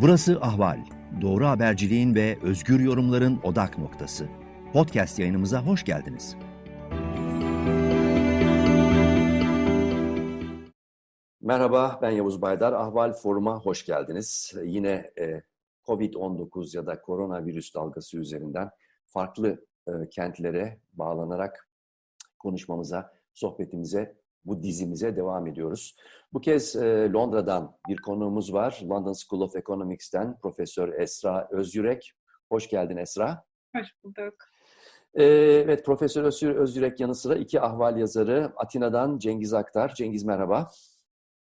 Burası Ahval. Doğru haberciliğin ve özgür yorumların odak noktası. Podcast yayınımıza hoş geldiniz. Merhaba, ben Yavuz Baydar. Ahval Forum'a hoş geldiniz. Yine e, COVID-19 ya da koronavirüs dalgası üzerinden farklı e, kentlere bağlanarak konuşmamıza, sohbetimize, bu dizimize devam ediyoruz. Bu kez e, Londra'dan bir konuğumuz var. London School of Economics'ten Profesör Esra Özyürek. Hoş geldin Esra. Hoş bulduk. Ee, evet, Profesör Özyürek yanı sıra iki ahval yazarı. Atina'dan Cengiz Aktar. Cengiz merhaba.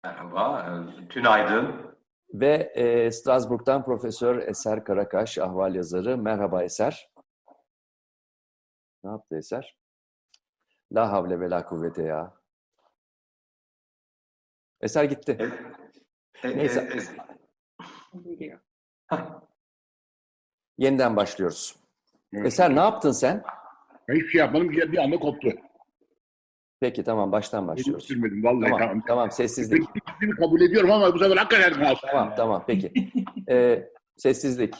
Merhaba, tünaydın. Ve e, Strasbourg'dan Profesör Eser Karakaş, ahval yazarı. Merhaba Eser. Ne yaptı Eser? La havle ve la kuvvete ya. Eser gitti. E, e, Neyse. e, e, Yeniden başlıyoruz. Evet. Eser ne yaptın sen? Ben hiçbir şey yapmadım. Bir, anda koptu. Peki tamam baştan Hiç başlıyoruz. sürmedim. Vallahi Tamam, tamam. tamam sessizlik. Gittiğimi kabul ediyorum ama bu sefer hakikaten kalsın. Tamam tamam peki. Ee, sessizlik.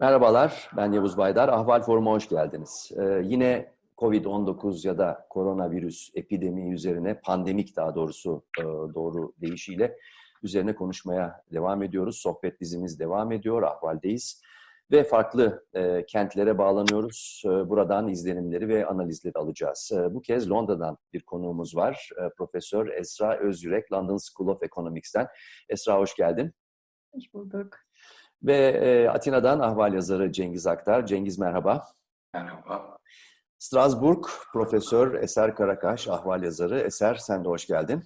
Merhabalar, ben Yavuz Baydar. Ahval Forum'a hoş geldiniz. Ee, yine COVID-19 ya da koronavirüs epidemi üzerine, pandemik daha doğrusu e, doğru deyişiyle üzerine konuşmaya devam ediyoruz. Sohbet dizimiz devam ediyor, Ahval'deyiz. Ve farklı e, kentlere bağlanıyoruz. E, buradan izlenimleri ve analizleri alacağız. E, bu kez Londra'dan bir konuğumuz var. E, Profesör Esra Özyürek, London School of Economics'ten. Esra hoş geldin. Hoş bulduk. Ve e, Atina'dan ahval yazarı Cengiz Aktar. Cengiz merhaba. Merhaba. Strasbourg Profesör Eser Karakaş, ahval yazarı. Eser sen de hoş geldin.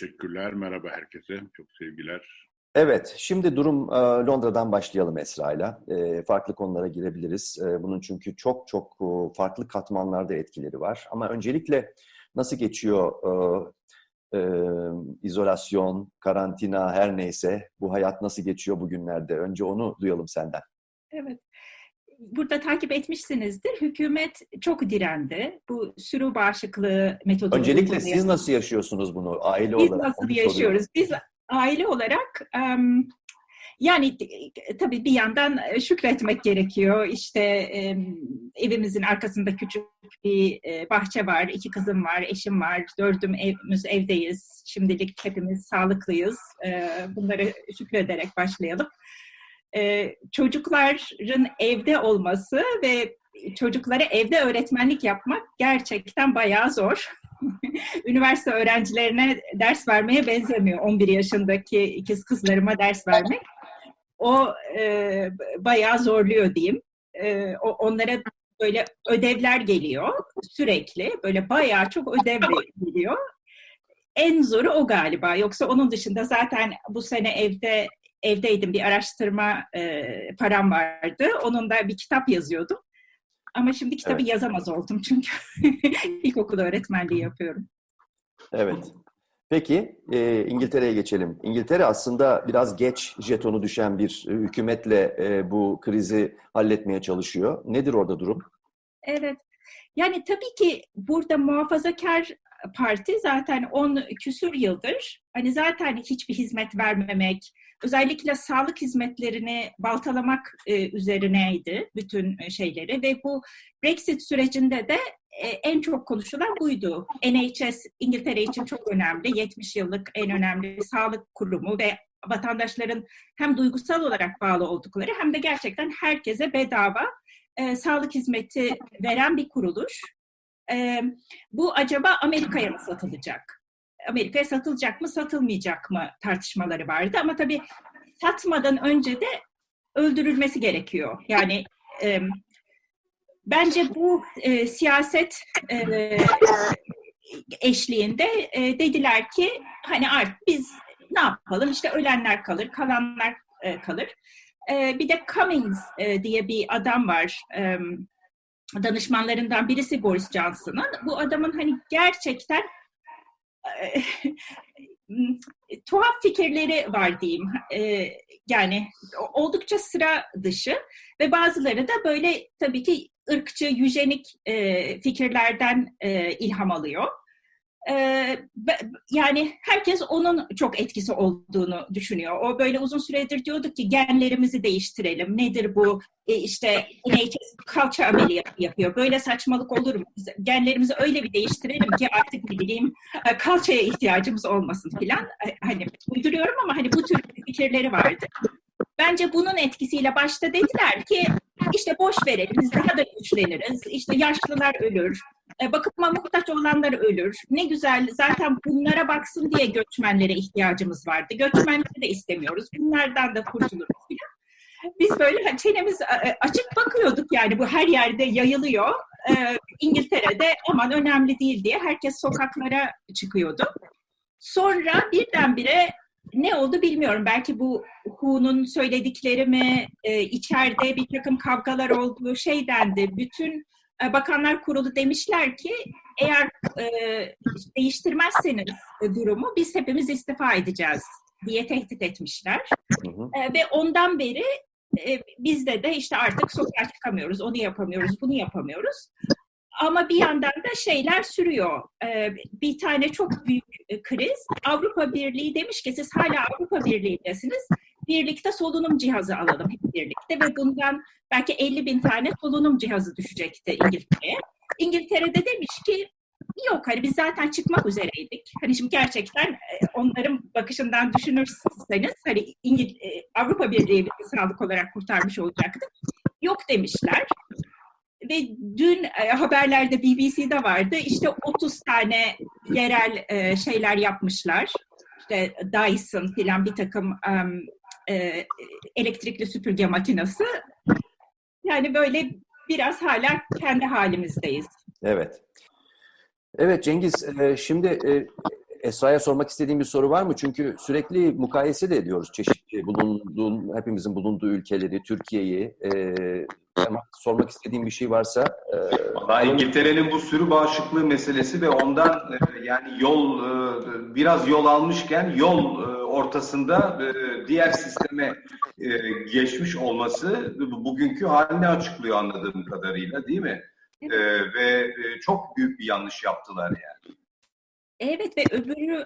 Teşekkürler. Merhaba herkese. Çok sevgiler. Evet, şimdi durum e, Londra'dan başlayalım Esra'yla. E, farklı konulara girebiliriz. E, bunun çünkü çok çok farklı katmanlarda etkileri var. Ama öncelikle nasıl geçiyor e, izolasyon, karantina her neyse bu hayat nasıl geçiyor bugünlerde? Önce onu duyalım senden. Evet. Burada takip etmişsinizdir. Hükümet çok direndi. Bu sürü bağışıklığı metodu. Öncelikle siz nasıl yaşıyorsunuz bunu aile Biz olarak? nasıl Onu yaşıyoruz? soruyorum. Biz aile olarak yani e, tabii bir yandan şükretmek gerekiyor. İşte evimizin arkasında küçük bir e, bahçe var, iki kızım var, eşim var, dördümüz evdeyiz. Şimdilik hepimiz sağlıklıyız. E, Bunları şükrederek başlayalım. E, Çocukların evde olması ve çocuklara evde öğretmenlik yapmak gerçekten bayağı zor. Üniversite öğrencilerine ders vermeye benzemiyor. 11 yaşındaki ikiz kızlarıma ders vermek. O e, bayağı zorluyor diyeyim. E, o, onlara böyle ödevler geliyor sürekli. Böyle bayağı çok ödev geliyor. En zoru o galiba. Yoksa onun dışında zaten bu sene evde evdeydim. Bir araştırma e, param vardı. Onun da bir kitap yazıyordum. Ama şimdi kitabı Evet. yazamaz oldum çünkü ilkokul öğretmenliği yapıyorum. Evet. Peki e, İngiltere'ye geçelim. İngiltere aslında biraz geç jetonu düşen bir hükümetle e, bu krizi halletmeye çalışıyor. Nedir orada durum? Evet. Yani tabii ki burada muhafazakar parti zaten 10 küsür yıldır hani zaten hiçbir hizmet vermemek, özellikle sağlık hizmetlerini baltalamak e, üzerineydi bütün e, şeyleri ve bu Brexit sürecinde de e, en çok konuşulan buydu. NHS İngiltere için çok önemli, 70 yıllık en önemli sağlık kurumu ve vatandaşların hem duygusal olarak bağlı oldukları hem de gerçekten herkese bedava e, sağlık hizmeti veren bir kuruluş. E, bu acaba Amerika'ya mı satılacak? Amerika'ya satılacak mı, satılmayacak mı tartışmaları vardı. Ama tabii satmadan önce de öldürülmesi gerekiyor. Yani e, bence bu e, siyaset e, eşliğinde e, dediler ki hani artık biz ne yapalım işte ölenler kalır, kalanlar e, kalır. E, bir de Cummings e, diye bir adam var. E, danışmanlarından birisi Boris Johnson'ın. Bu adamın hani gerçekten tuhaf fikirleri var diyeyim. E, yani oldukça sıra dışı ve bazıları da böyle tabii ki ırkçı, yüjenik e, fikirlerden e, ilham alıyor. Yani herkes onun çok etkisi olduğunu düşünüyor. O böyle uzun süredir diyorduk ki genlerimizi değiştirelim. Nedir bu? E, işte NHS kalça ameliyatı yapıyor. Böyle saçmalık olur mu? Genlerimizi öyle bir değiştirelim ki artık ne bileyim e, kalçaya ihtiyacımız olmasın filan. E, Hani uyduruyorum ama hani bu tür fikirleri vardı. Bence bunun etkisiyle başta dediler ki işte boş verelim biz daha da güçleniriz. İşte yaşlılar ölür. E, bakıma muhtaç olanlar ölür. Ne güzel zaten bunlara baksın diye göçmenlere ihtiyacımız vardı. Göçmenleri de istemiyoruz. Bunlardan da kurtuluruz. Biz böyle çenemiz e, açık bakıyorduk yani bu her yerde yayılıyor. E, İngiltere'de aman önemli değil diye herkes sokaklara çıkıyordu. Sonra birdenbire ne oldu bilmiyorum. Belki bu WHO'nun söyledikleri mi, e, içeride bir takım kavgalar olduğu şey dendi. Bütün Bakanlar Kurulu demişler ki eğer e, değiştirmezseniz e, durumu biz hepimiz istifa edeceğiz diye tehdit etmişler. Hı hı. E, ve ondan beri e, bizde de işte artık sokağa çıkamıyoruz, onu yapamıyoruz, bunu yapamıyoruz. Ama bir yandan da şeyler sürüyor. E, bir tane çok büyük e, kriz. Avrupa Birliği demiş ki siz hala Avrupa Birliği'ndesiniz. Birlikte solunum cihazı alalım hep birlikte ve bundan belki 50 bin tane solunum cihazı düşecekti İngiltere'ye. İngiltere'de demiş ki yok hani biz zaten çıkmak üzereydik. Hani şimdi gerçekten e, onların bakışından düşünürseniz hani İngil e, Avrupa Birliği sağlık olarak kurtarmış olacaktı. Yok demişler. Ve dün e, haberlerde BBC'de vardı. İşte 30 tane yerel e, şeyler yapmışlar. İşte Dyson filan bir takım em, e, elektrikli süpürge makinesi. Yani böyle biraz hala kendi halimizdeyiz. Evet. Evet Cengiz, e, şimdi e, Esra'ya sormak istediğim bir soru var mı? Çünkü sürekli mukayese de ediyoruz çeşitli bulunduğun, hepimizin bulunduğu ülkeleri, Türkiye'yi. E, ama sormak istediğim bir şey varsa... E, Vallahi İngiltere'nin bu sürü bağışıklığı meselesi ve ondan e, yani yol e, biraz yol almışken yol e, ortasında e, diğer sisteme e, geçmiş olması bu- bugünkü halini açıklıyor anladığım kadarıyla değil mi? E, ve e, çok büyük bir yanlış yaptılar yani. Evet ve öbürü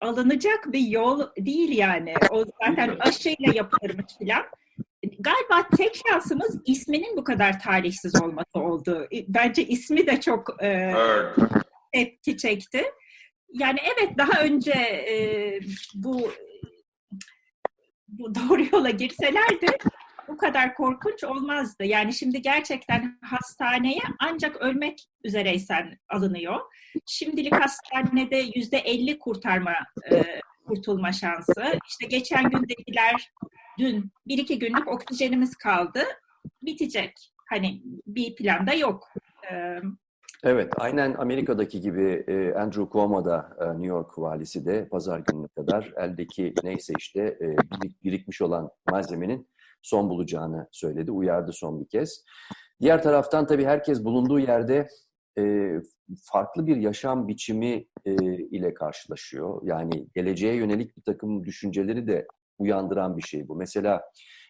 alınacak bir yol değil yani. O zaten aşıyla yapılırmış filan. Galiba tek şansımız isminin bu kadar tarihsiz olması oldu. Bence ismi de çok e, Evet. tepki çekti. Yani evet daha önce e, bu bu doğru yola girselerdi bu kadar korkunç olmazdı. Yani şimdi gerçekten hastaneye ancak ölmek üzereysen alınıyor. Şimdilik hastanede yüzde elli kurtarma, e, kurtulma şansı. İşte geçen gün dediler, dün bir iki günlük oksijenimiz kaldı, bitecek. Hani bir planda yok. E, Evet, aynen Amerika'daki gibi e, Andrew Cuomo da e, New York valisi de pazar gününe kadar eldeki neyse işte e, birik- birikmiş olan malzemenin son bulacağını söyledi, uyardı son bir kez. Diğer taraftan tabii herkes bulunduğu yerde farklı bir yaşam biçimi ile karşılaşıyor. Yani geleceğe yönelik bir takım düşünceleri de uyandıran bir şey bu. Mesela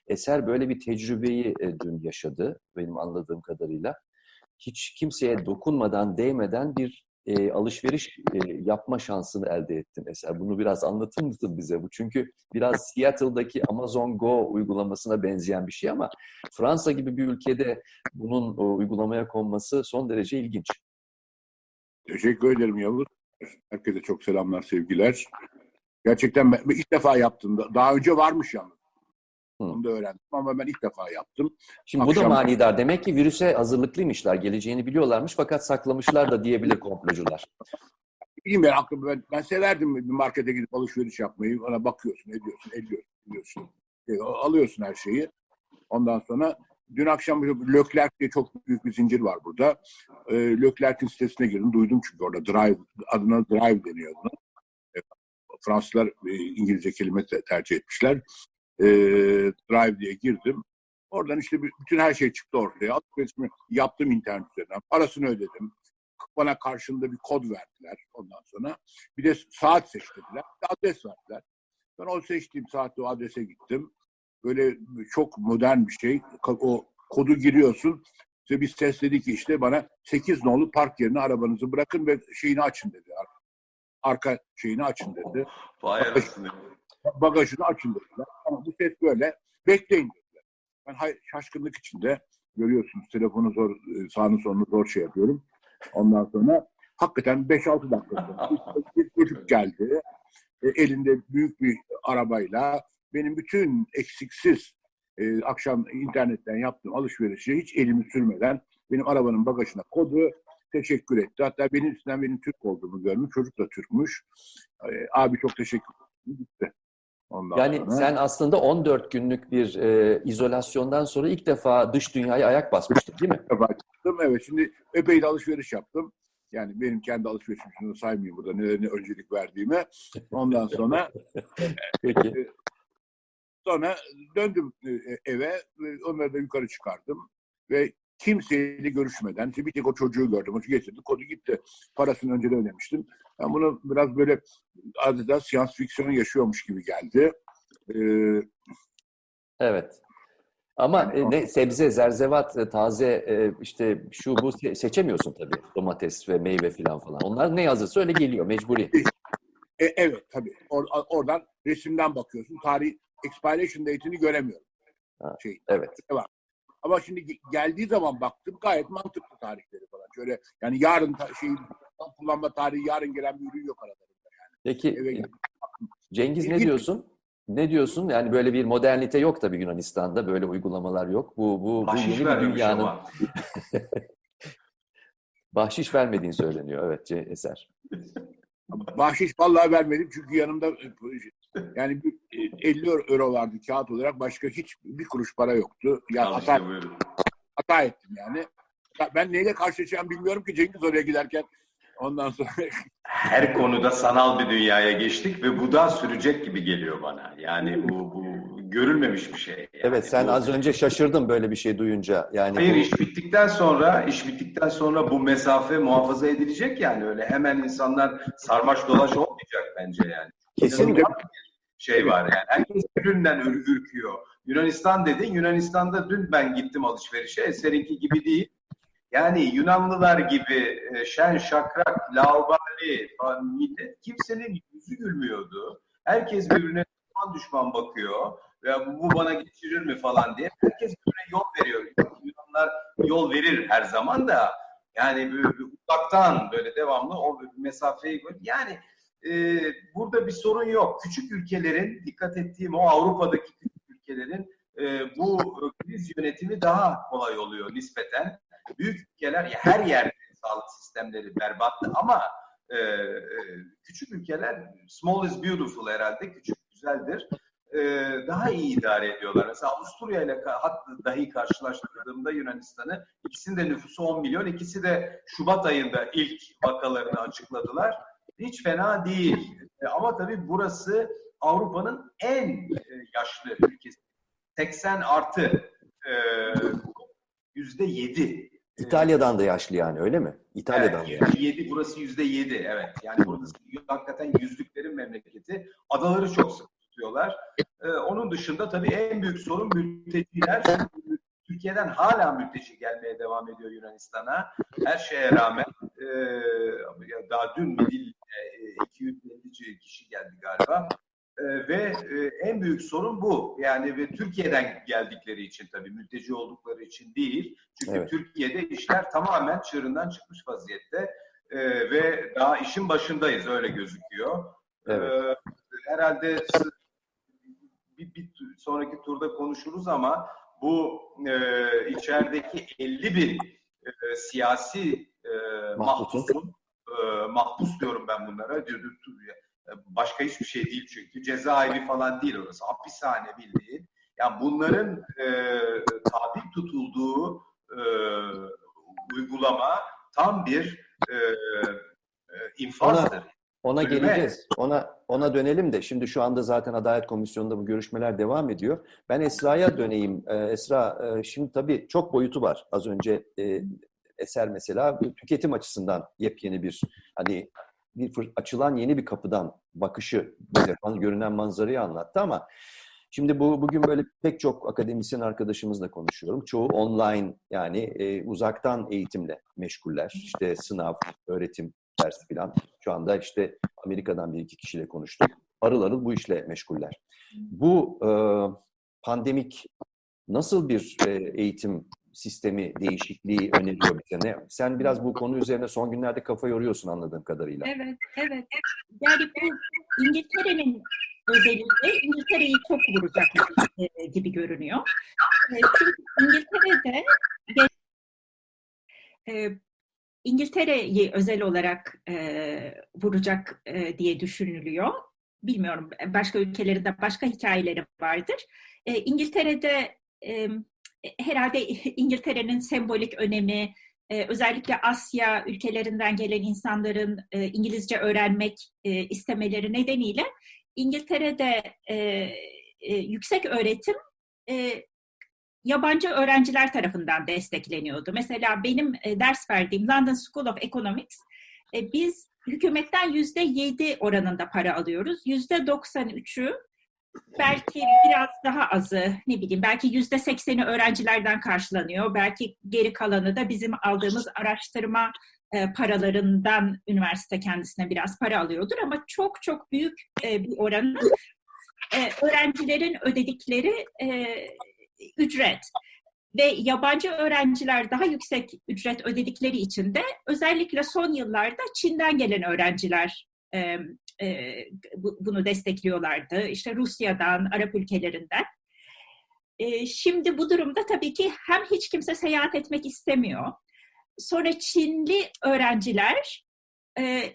Eser böyle bir tecrübeyi dün yaşadı benim anladığım kadarıyla hiç kimseye dokunmadan, değmeden bir e, alışveriş e, yapma şansını elde ettin Eser. Bunu biraz anlatır mısın bize? Bu çünkü biraz Seattle'daki Amazon Go uygulamasına benzeyen bir şey ama Fransa gibi bir ülkede bunun o, uygulamaya konması son derece ilginç. Teşekkür ederim Yavuz. Herkese çok selamlar, sevgiler. Gerçekten ben, ilk defa yaptım. Da- Daha önce varmış yalnız. Onu da öğrendim ama ben ilk defa yaptım. Şimdi bu da Akşam- manidar. Demek ki virüse hazırlıklıymışlar, geleceğini biliyorlarmış fakat saklamışlar da diyebilir komplocular. Bilmiyorum ben, aklım, ben, ben severdim bir markete gidip alışveriş yapmayı. Ona bakıyorsun, ediyorsun, ediyorsun, ediyorsun. E, alıyorsun her şeyi. Ondan sonra dün akşam Leclerc diye çok büyük bir zincir var burada. E, Leclerc'in sitesine girdim. Duydum çünkü orada Drive, adına Drive deniyor buna. E, Fransızlar e, İngilizce kelime te- tercih etmişler. E, Drive diye girdim. Oradan işte bütün her şey çıktı ortaya. Alışverişimi yaptım internet üzerinden. Parasını ödedim. Bana karşılığında bir kod verdiler ondan sonra. Bir de saat seç dediler. Bir de adres verdiler. Ben o seçtiğim saatte o adrese gittim. Böyle çok modern bir şey. O kodu giriyorsun. İşte biz test dedik ki işte bana 8 nolu park yerine arabanızı bırakın ve şeyini açın dedi. arka şeyini açın dedi. Vay arasını. Bagajını açın dediler. Ama bu ses böyle. Bekleyin dediler. Ben hay- şaşkınlık içinde görüyorsunuz telefonu zor, e, sağını solunu zor şey yapıyorum. Ondan sonra hakikaten 5-6 dakika bir çocuk geldi. E, elinde büyük bir arabayla benim bütün eksiksiz e, akşam internetten yaptığım alışverişi hiç elimi sürmeden benim arabanın bagajına koydu. Teşekkür etti. Hatta benim üstünden benim Türk olduğumu görmüş. Çocuk da Türkmüş. E, abi çok teşekkür. Gitti. Ondan Yani sonra- sen aslında 14 günlük bir e, izolasyondan sonra ilk defa dış dünyaya ayak basmıştın değil mi? defa çıktım. Evet şimdi epey de alışveriş yaptım. Yani benim kendi alışverişimi şunu saymayayım burada nelerine öncelik verdiğime. Ondan sonra Peki. sonra döndüm e, eve ve onları da yukarı çıkardım ve kimseyle görüşmeden bir tek o çocuğu gördüm. O getirdi kodu gitti. Parasını önceden ödemiştim. Ben bunu biraz böyle adeta science fiksiyon yaşıyormuş gibi geldi. Ee, Evet. Ama e, ne sebze, zerzevat, e, taze e, işte şu bu se- seçemiyorsun tabii. Domates ve meyve falan falan. Onlar ne yazırsa öyle geliyor mecburi. e, evet tabii. Or- oradan resimden bakıyorsun. Tarih expiration date'ini göremiyorum. Ha, Şey, Evet. Ama şimdi ge- geldiği zaman baktım gayet mantıklı tarihleri falan. Şöyle yani yarın ta- şey kullanma tarihi yarın gelen bir ürün yok aralarında. Peki Eve e, Cengiz ne diyorsun? Ne diyorsun? Yani böyle bir modernite yok tabii Yunanistan'da. Böyle uygulamalar yok. Bu bu bu Bahşiş yeni bir dünyanın bahşiş vermediğini söyleniyor. Evet Eser. bahşiş vallahi vermedim çünkü yanımda e, yani bir, e, 50 euro vardı kağıt olarak başka hiç bir kuruş para yoktu. Ya Al hata, işte hata ettim yani. Ya Ben neyle karşılaşacağım bilmiyorum ki Cengiz oraya giderken. Ondan sonra Her konuda sanal bir dünyaya geçtik ve bu da sürecek gibi geliyor bana. Yani bu, bu görülmemiş bir şey. Yani Evet sen bu- az önce şaşırdın böyle bir şey duyunca. Yani Hayır bu- iş bittikten sonra iş bittikten sonra bu mesafe muhafaza edilecek yani öyle hemen insanlar sarmaş dolaş olmayacak bence yani. Kesin bir şey var yani. Herkes birbirinden ür- ürküyor. Yunanistan dedin. Yunanistan'da dün ben gittim alışverişe. Eserinki gibi değil. Yani Yunanlılar gibi e, şen şakrak, laubali falan millet kimsenin yüzü gülmüyordu. Herkes birbirine düşman düşman bakıyor. Ve bu, bana geçirir mi falan diye. Herkes birbirine yol veriyor. Yunanlar yol verir her zaman da yani böyle uzaktan böyle devamlı o mesafeyi yani e, burada bir sorun yok. Küçük ülkelerin dikkat ettiğim o Avrupa'daki küçük ülkelerin e, bu e, kriz yönetimi daha kolay oluyor nispeten. Büyük ülkeler ya her yerde sağlık sistemleri berbattı ama e, e, küçük ülkeler small is beautiful herhalde küçük güzeldir. E, daha iyi idare ediyorlar. Mesela Avusturya ile hatta dahi karşılaştırdığımda Yunanistan'ı ikisinin de nüfusu 10 milyon. ikisi de Şubat ayında ilk vakalarını açıkladılar. Hiç fena değil. E, ama tabii burası Avrupa'nın en e, yaşlı ülkesi. 80 artı e, yüzde yedi. İtalya'dan da yaşlı yani öyle mi? İtalya'dan da Evet, yaşlı. 7 burası yüzde yedi evet. Yani burası hakikaten yüzlüklerin memleketi. Adaları çok sık tutuyorlar. Ee, onun dışında tabii en büyük sorun mülteciler. Türkiye'den hala mülteci gelmeye devam ediyor Yunanistan'a. Her şeye rağmen e, daha dün Midilli'ye e, 250 kişi geldi galiba. E, ve e, en büyük sorun bu. Yani ve Türkiye'den geldikleri için tabii mülteci oldukları için değil. Çünkü Evet. Türkiye'de işler tamamen çığırından çıkmış vaziyette. E, ve daha işin başındayız öyle gözüküyor. Evet. E, herhalde bir, bir sonraki turda konuşuruz ama bu e, içerideki 50 bin e, siyasi e, Mahpusun. E, mahpus diyorum ben bunlara. Diyor- Başka hiçbir şey değil çünkü. Cezaevi falan değil orası. Hapishane bildiğin. Yani bunların e, tabi tutulduğu e, uygulama tam bir e, e, infazdır. Ona Ölüme. geleceğiz. Ona ona dönelim de şimdi şu anda zaten Adalet Komisyonu'nda bu görüşmeler devam ediyor. Ben Esra'ya döneyim. Ee, Esra e, şimdi tabii çok boyutu var. Az önce e, eser mesela tüketim açısından yepyeni bir hani bir fır- açılan yeni bir kapıdan bakışı bize görünen manzarayı anlattı ama Şimdi bu bugün böyle pek çok akademisyen arkadaşımızla konuşuyorum. Çoğu online yani e, uzaktan eğitimle meşguller. İşte sınav, öğretim dersi falan. Şu anda işte Amerika'dan bir iki kişiyle konuştum. Arıl arıl bu işle meşguller. Bu e, pandemik nasıl bir e, eğitim sistemi değişikliği öneriyor bize? Ne? Sen biraz bu konu üzerine son günlerde kafa yoruyorsun anladığım kadarıyla. Evet, evet. Yani bu İngiltere'nin özelinde İngiltere'yi çok vuracak e, gibi görünüyor. E, çünkü İngiltere'de e, İngiltere'yi özel olarak vuracak diye düşünülüyor. Bilmiyorum başka ülkelerinde başka hikayeleri vardır. İngiltere'de herhalde İngiltere'nin sembolik önemi, e, özellikle Asya ülkelerinden gelen insanların e, İngilizce öğrenmek e, istemeleri nedeniyle İngiltere'de e, e, yüksek öğretim e, yabancı öğrenciler tarafından destekleniyordu. Mesela benim e, ders verdiğim London School of Economics, e, biz hükümetten yüzde yedi oranında para alıyoruz. Yüzde doksan üçü belki biraz daha azı ne bileyim belki yüzde sekseni öğrencilerden karşılanıyor. Belki geri kalanı da bizim aldığımız araştırma e, paralarından üniversite kendisine biraz para alıyordur ama çok çok büyük e, bir oranı e, öğrencilerin ödedikleri ücret ve yabancı öğrenciler daha yüksek ücret ödedikleri için de özellikle son yıllarda Çin'den gelen öğrenciler e, bunu destekliyorlardı. İşte Rusya'dan, Arap ülkelerinden. E, şimdi bu durumda tabii ki hem hiç kimse seyahat etmek istemiyor. Sonra Çinli öğrenciler e,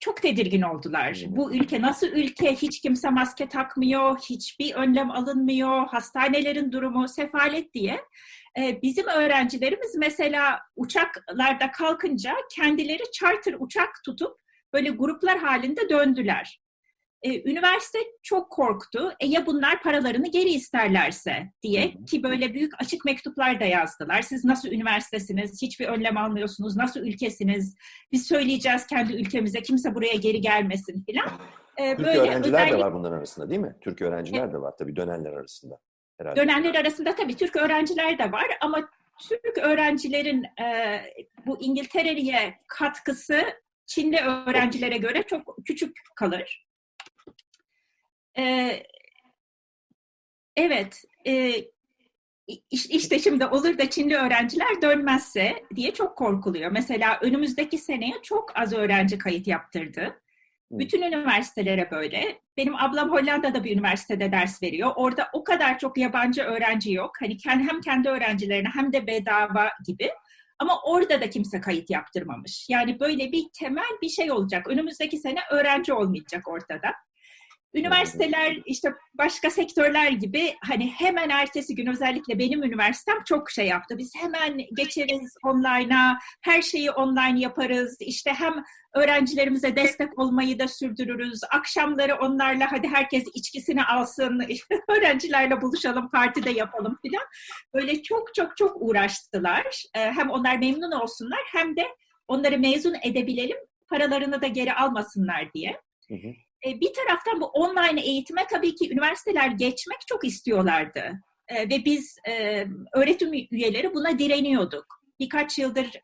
çok tedirgin oldular. Bu ülke nasıl ülke? Hiç kimse maske takmıyor, hiçbir önlem alınmıyor, hastanelerin durumu sefalet diye. Ee, bizim öğrencilerimiz mesela uçaklarda kalkınca kendileri charter uçak tutup böyle gruplar halinde döndüler. Ee, üniversite çok korktu. E ya bunlar paralarını geri isterlerse diye ki böyle büyük açık mektuplar da yazdılar. Siz nasıl üniversitesiniz? Hiçbir önlem almıyorsunuz. Nasıl ülkesiniz? Biz söyleyeceğiz kendi ülkemize. Kimse buraya geri gelmesin filan. Ee, Türk böyle öğrenciler özellikle... de var bunların arasında değil mi? Türk öğrenciler evet. de var tabii dönenler arasında. Herhalde. Dönenler arasında tabii Türk öğrenciler de var ama Türk öğrencilerin e, bu İngiltere'ye katkısı Çinli öğrencilere göre çok küçük kalır. Ee, evet, e, işte şimdi olur da Çinli öğrenciler dönmezse diye çok korkuluyor. Mesela önümüzdeki seneye çok az öğrenci kayıt yaptırdı. Bütün üniversitelere böyle. Benim ablam Hollanda'da bir üniversitede ders veriyor. Orada o kadar çok yabancı öğrenci yok. Hani hem kendi öğrencilerine hem de bedava gibi. Ama orada da kimse kayıt yaptırmamış. Yani böyle bir temel bir şey olacak. Önümüzdeki sene öğrenci olmayacak ortada. Üniversiteler işte başka sektörler gibi hani hemen ertesi gün özellikle benim üniversitem çok şey yaptı. Biz hemen geçeriz online'a, her şeyi online yaparız. İşte hem öğrencilerimize destek olmayı da sürdürürüz. Akşamları onlarla hadi herkes içkisini alsın, öğrencilerle buluşalım, partide yapalım filan. Böyle çok çok çok uğraştılar. Hem onlar memnun olsunlar hem de onları mezun edebilelim, paralarını da geri almasınlar diye. Hı hı. E, bir taraftan bu online eğitime tabii ki üniversiteler geçmek çok istiyorlardı. E, ve biz e, öğretim üyeleri buna direniyorduk. Birkaç yıldır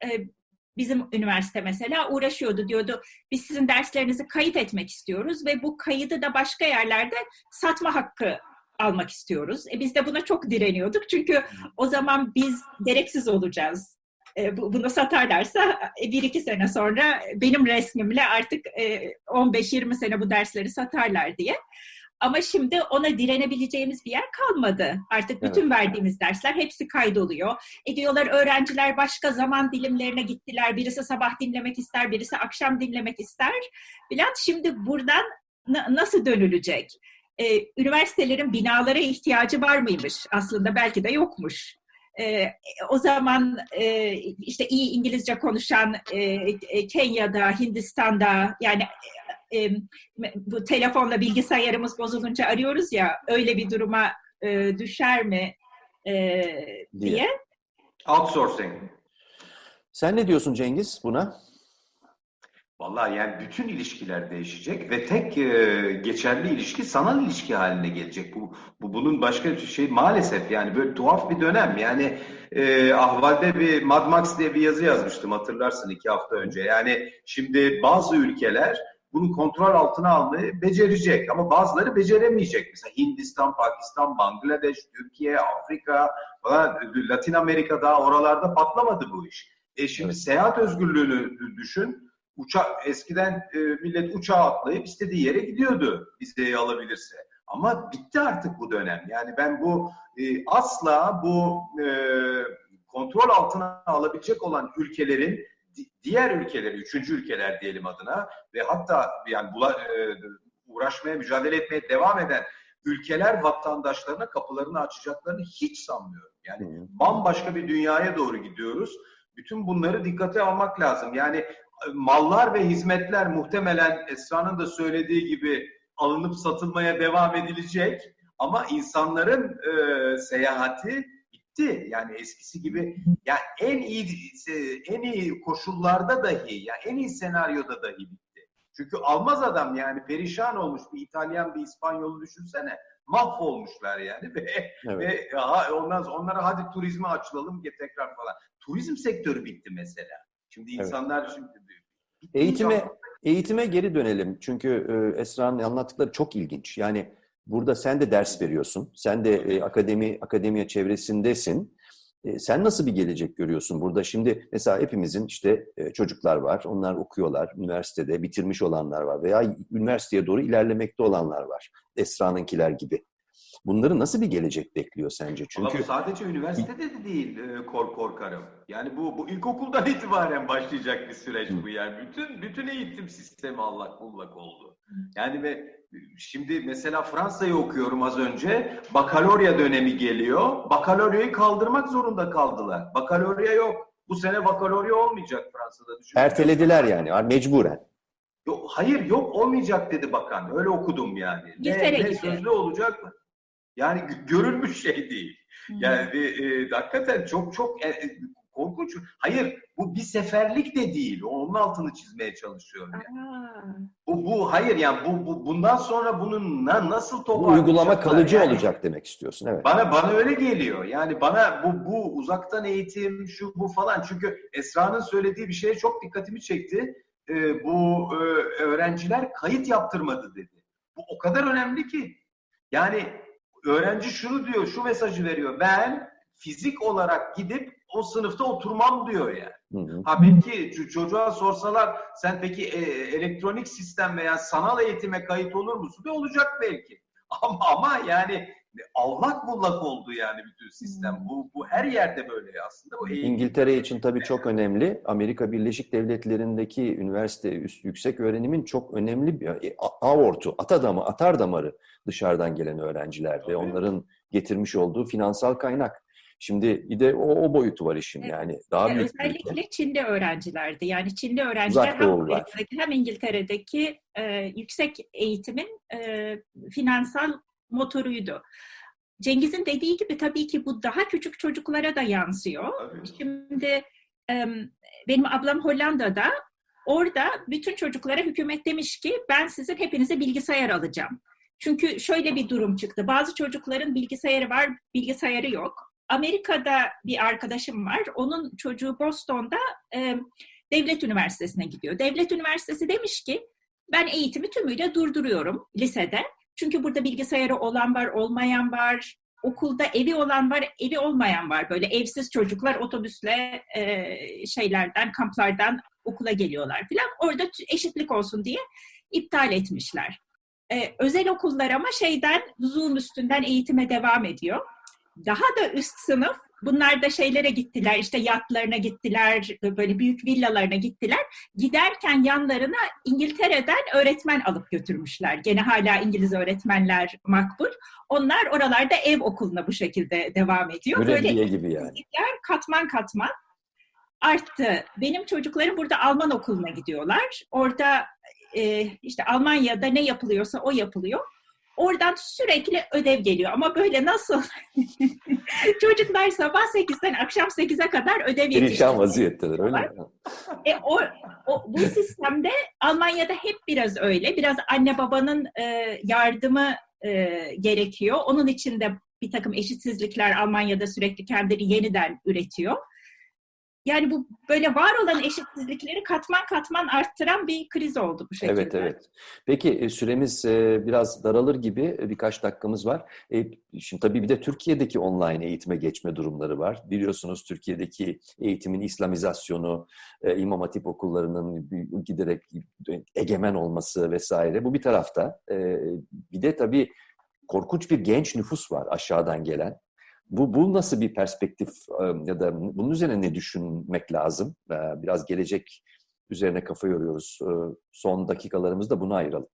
bizim üniversite mesela uğraşıyordu diyordu biz sizin derslerinizi kayıt etmek istiyoruz ve bu kaydı da başka yerlerde satma hakkı almak istiyoruz. E biz de buna çok direniyorduk çünkü o zaman biz gereksiz olacağız e, bunu satarlarsa e, bir iki sene sonra benim resmimle artık 15-20 e, sene bu dersleri satarlar diye. Ama şimdi ona direnebileceğimiz bir yer kalmadı. Artık bütün evet. verdiğimiz dersler hepsi kaydoluyor. Ediyorlar öğrenciler başka zaman dilimlerine gittiler. Birisi sabah dinlemek ister, birisi akşam dinlemek ister. Bülent şimdi buradan nasıl dönülecek? Ee, üniversitelerin binalara ihtiyacı var mıymış? Aslında belki de yokmuş. E, o zaman e, işte iyi İngilizce konuşan e, e Kenya'da, Hindistan'da yani e, e, bu telefonla bilgisayarımız bozulunca arıyoruz ya öyle bir duruma e, düşer mi e, diye. Outsourcing. Sen ne diyorsun Cengiz buna? Vallahi yani bütün ilişkiler değişecek ve tek e, geçerli ilişki sanal ilişki haline gelecek. Bu, bu bunun başka bir şey maalesef yani böyle tuhaf bir dönem. Yani e, Ahval'de bir Mad Max diye bir yazı yazmıştım hatırlarsın iki hafta önce. Yani şimdi bazı ülkeler bunu kontrol altına almayı becerecek ama bazıları beceremeyecek. Mesela Hindistan, Pakistan, Bangladeş, Türkiye, Afrika falan Latin Amerika daha oralarda patlamadı bu iş. E şimdi evet. seyahat özgürlüğünü düşün. Uçak eskiden e, millet uçağa atlayıp istediği yere gidiyordu vizeyi alabilirse. Ama bitti artık bu dönem. Yani ben bu e, asla bu e, kontrol altına alabilecek olan ülkelerin diğer ülkeleri, üçüncü ülkeler diyelim adına ve hatta yani bula, e, uğraşmaya, mücadele etmeye devam eden ülkeler vatandaşlarına kapılarını açacaklarını hiç sanmıyorum. Yani bambaşka bir dünyaya doğru gidiyoruz. Bütün bunları dikkate almak lazım. Yani mallar ve hizmetler muhtemelen Esra'nın da söylediği gibi alınıp satılmaya devam edilecek. Ama insanların e, seyahati bitti. Yani eskisi gibi ya en iyi en iyi koşullarda dahi ya en iyi senaryoda dahi bitti. Çünkü almaz adam yani perişan olmuş bir İtalyan bir İspanyolu düşünsene mahvolmuşlar yani ve evet. ve aha, ondan sonra onlara hadi turizme açılalım tekrar falan. Turizm sektörü bitti mesela. Şimdi insanlar evet. şimdi eğitime eğitime geri dönelim. Çünkü e, Esra'nın anlattıkları çok ilginç. Yani burada sen de ders veriyorsun. Sen de e, akademi akademiya çevresindesin. E, sen nasıl bir gelecek görüyorsun burada? Şimdi mesela hepimizin işte e, çocuklar var. Onlar okuyorlar. Üniversitede bitirmiş olanlar var veya üniversiteye doğru ilerlemekte olanlar var. Esra'nınkiler gibi. Bunları nasıl bir gelecek bekliyor sence? Çünkü Ama bu sadece üniversitede de değil e, kork korkarım. Yani bu bu ilkokuldan itibaren başlayacak bir süreç bu yani. Bütün bütün eğitim sistemi allak bullak oldu. Yani ve şimdi mesela Fransa'yı okuyorum az önce. Bakalorya dönemi geliyor. Bakaloryayı kaldırmak zorunda kaldılar. Bakalorya yok. Bu sene bakalorya olmayacak Fransa'da. Ertelediler yani mecburen. Yok, hayır yok olmayacak dedi bakan. Öyle okudum yani. Ne, ne sözlü olacak mı? Yani görülmüş şey değil. Yani e, hakikaten çok çok e, e, korkunç. Hayır bu bir seferlik de değil. Onun altını çizmeye çalışıyorum. Yani. Bu bu hayır yani bu, bu bundan sonra bunun na, nasıl toparlayacaklar? Bu uygulama kalıcı yani, olacak demek istiyorsun. Evet. Bana bana öyle geliyor. Yani bana bu bu uzaktan eğitim şu bu falan çünkü Esra'nın söylediği bir şeye çok dikkatimi çekti. Ee, bu e, öğrenciler kayıt yaptırmadı dedi. Bu o kadar önemli ki. Yani öğrenci şunu diyor, şu mesajı veriyor. Ben fizik olarak gidip o sınıfta oturmam diyor yani. Hı hı. Ha belki çocuğa sorsalar sen peki e, elektronik sistem veya sanal eğitime kayıt olur musun? De olacak belki. Ama, ama yani allak bullak oldu yani bütün sistem. Bu, bu her yerde böyle aslında. Bu. İngiltere için tabii çok önemli. Amerika Birleşik Devletleri'ndeki üniversite üst yüksek öğrenimin çok önemli bir e, aortu, ata damı, atar damarı dışarıdan gelen öğrenciler ve onların getirmiş olduğu finansal kaynak. Şimdi bir de o, o boyutu var işin yani. Daha büyük özellikle bir Çinli öğrencilerdi. Yani Çinli öğrenciler hem Amerika'daki hem İngiltere'deki e, yüksek eğitimin e, finansal motoruydu. Cengiz'in dediği gibi tabii ki bu daha küçük çocuklara da yansıyor. Tabii. Şimdi benim ablam Hollanda'da orada bütün çocuklara hükümet demiş ki ben sizin hepinize bilgisayar alacağım. Çünkü şöyle bir durum çıktı. Bazı çocukların bilgisayarı var, bilgisayarı yok. Amerika'da bir arkadaşım var. Onun çocuğu Boston'da e, devlet üniversitesine gidiyor. Devlet üniversitesi demiş ki ben eğitimi tümüyle durduruyorum lisede. Çünkü burada bilgisayarı olan var, olmayan var. Okulda evi olan var, evi olmayan var. Böyle evsiz çocuklar otobüsle e, şeylerden, kamplardan okula geliyorlar filan. Orada eşitlik olsun diye iptal etmişler. Ee, özel okullar ama şeyden Zoom üstünden eğitime devam ediyor. Daha da üst sınıf bunlar da şeylere gittiler işte yatlarına gittiler böyle büyük villalarına gittiler. Giderken yanlarına İngiltere'den öğretmen alıp götürmüşler. Gene hala İngiliz öğretmenler makbul. Onlar oralarda ev okuluna bu şekilde devam ediyor. Mürebbiye böyle gibi yani. Katman katman arttı. Benim çocuklarım burada Alman okuluna gidiyorlar. Orada e, işte Almanya'da ne yapılıyorsa o yapılıyor. Oradan sürekli ödev geliyor ama böyle nasıl? Çocuklar sabah 8'den akşam 8'e kadar ödev yetiştiriyor. Perişan vaziyetteler öyle mi? E, o, o, bu sistemde Almanya'da hep biraz öyle. Biraz anne babanın e, yardımı e, gerekiyor. Onun için de bir takım eşitsizlikler Almanya'da sürekli kendileri yeniden üretiyor. Yani bu böyle var olan eşitsizlikleri katman katman arttıran bir kriz oldu bu şekilde. Evet evet. Peki e, süremiz e, biraz daralır gibi e, birkaç dakikamız var. Şimdi tabii bir de Türkiye'deki online eğitime geçme durumları var. Biliyorsunuz Türkiye'deki eğitimin İslamizasyonu, İmam Hatip okullarının giderek egemen olması vesaire. Bu bir tarafta. Bir de tabii korkunç bir genç nüfus var aşağıdan gelen. Bu, bu nasıl bir perspektif ya da bunun üzerine ne düşünmek lazım? Biraz gelecek üzerine kafa yoruyoruz. Son dakikalarımızda buna ayıralım.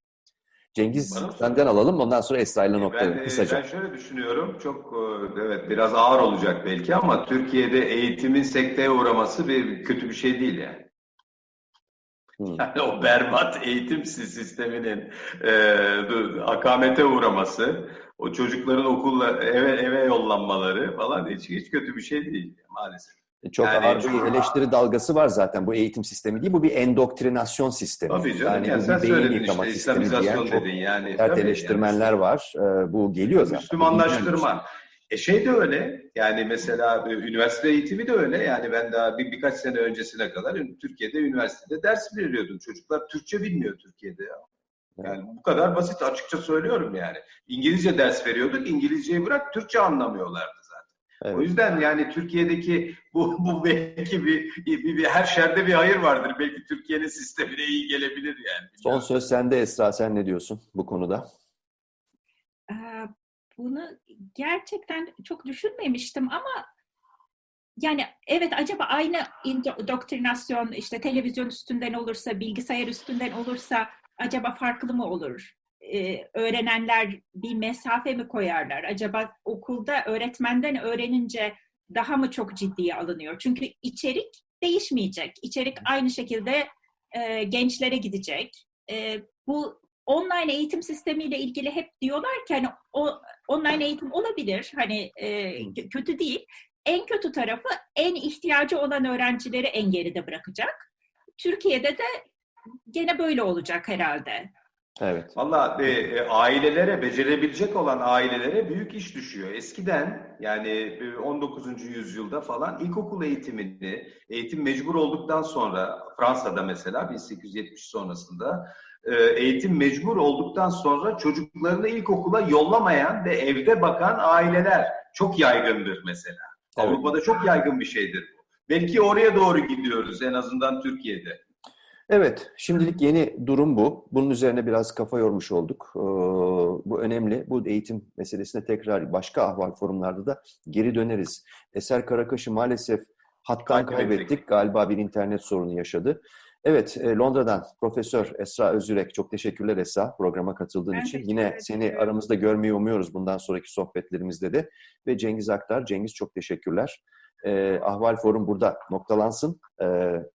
Cengiz Bana senden alalım ondan sonra Esra ile noktalayalım ben, kısaca. Ben şöyle düşünüyorum. Çok evet biraz ağır olacak belki ama Türkiye'de eğitimin sekteye uğraması bir kötü bir şey değil yani. Hmm. Yani o berbat eğitim sisteminin e, akamete uğraması, o çocukların okulla eve eve yollanmaları falan hiç hiç kötü bir şey değil maalesef. E, çok yani ağır bir eleştiri dalgası var zaten bu eğitim sistemi değil. Bu bir endoktrinasyon sistemi. Tabii canım. Yani, yani sen söyledin işte İslamizasyon dedin yani. Sert eleştirmenler yani. var. Ee, bu geliyor zaten. Müslümanlaştırma. E şey de öyle. Yani mesela e, üniversite eğitimi de öyle. Yani ben daha bir, birkaç sene öncesine kadar Türkiye'de üniversitede ders veriyordum. Çocuklar Türkçe bilmiyor Türkiye'de ya. Yani bu kadar basit açıkça söylüyorum yani. İngilizce ders veriyorduk. İngilizceyi bırak Türkçe anlamıyorlardı zaten. Evet. O yüzden yani Türkiye'deki bu, bu belki bir, bir, bir her şerde bir hayır vardır. Belki Türkiye'nin sistemine iyi gelebilir yani. Son söz sende Esra. Sen ne diyorsun bu konuda? Ee, bunu gerçekten çok düşünmemiştim ama yani evet acaba aynı doktrinasyon işte televizyon üstünden olursa, bilgisayar üstünden olursa acaba farklı mı olur? Ee, öğrenenler bir mesafe mi koyarlar? Acaba okulda öğretmenden öğrenince daha mı çok ciddiye alınıyor? Çünkü içerik değişmeyecek. İçerik aynı şekilde e, gençlere gidecek. E, bu online eğitim sistemiyle ilgili hep diyorlar ki hani o online eğitim olabilir. Hani e, kötü değil. En kötü tarafı en ihtiyacı olan öğrencileri en geride bırakacak. Türkiye'de de gene böyle olacak herhalde. Evet. Valla e, e, ailelere, becerebilecek olan ailelere büyük iş düşüyor. Eskiden yani 19. yüzyılda falan ilkokul eğitimini, eğitim mecbur olduktan sonra Fransa'da mesela 1870 sonrasında e, eğitim mecbur olduktan sonra çocuklarını ilkokula yollamayan ve evde bakan aileler çok yaygındır mesela. Evet. Avrupa'da çok yaygın bir şeydir bu. Belki oraya doğru gidiyoruz en azından Türkiye'de. Evet, şimdilik yeni durum bu. Bunun üzerine biraz kafa yormuş olduk. Ee, bu önemli. Bu eğitim meselesine tekrar başka ahval forumlarda da geri döneriz. Eser Karakaş'ı maalesef hattan kaybettik. Galiba bir internet sorunu yaşadı. Evet, e, Londra'dan Profesör Esra Özürek. Çok teşekkürler Esra programa katıldığın ben için. Yine seni aramızda görmeyi umuyoruz bundan sonraki sohbetlerimizde de. Ve Cengiz Aktar. Cengiz çok teşekkürler. E, Ahval Forum burada noktalansın. E,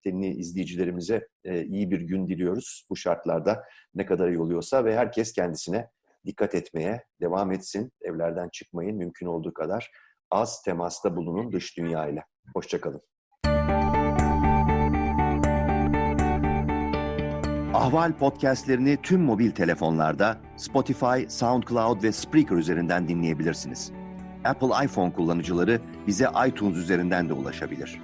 tenini izleyicilerimize e, iyi bir gün diliyoruz bu şartlarda ne kadar iyi oluyorsa ve herkes kendisine dikkat etmeye devam etsin. Evlerden çıkmayın mümkün olduğu kadar az temasta bulunun dış dünya ile. Hoşçakalın. Ahval podcastlerini tüm mobil telefonlarda Spotify, SoundCloud ve Spreaker üzerinden dinleyebilirsiniz. Apple iPhone kullanıcıları bize iTunes üzerinden de ulaşabilir.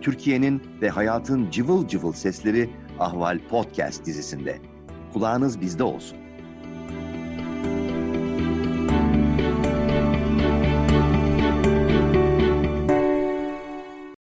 Türkiye'nin ve hayatın cıvıl cıvıl sesleri Ahval Podcast dizisinde. Kulağınız bizde olsun.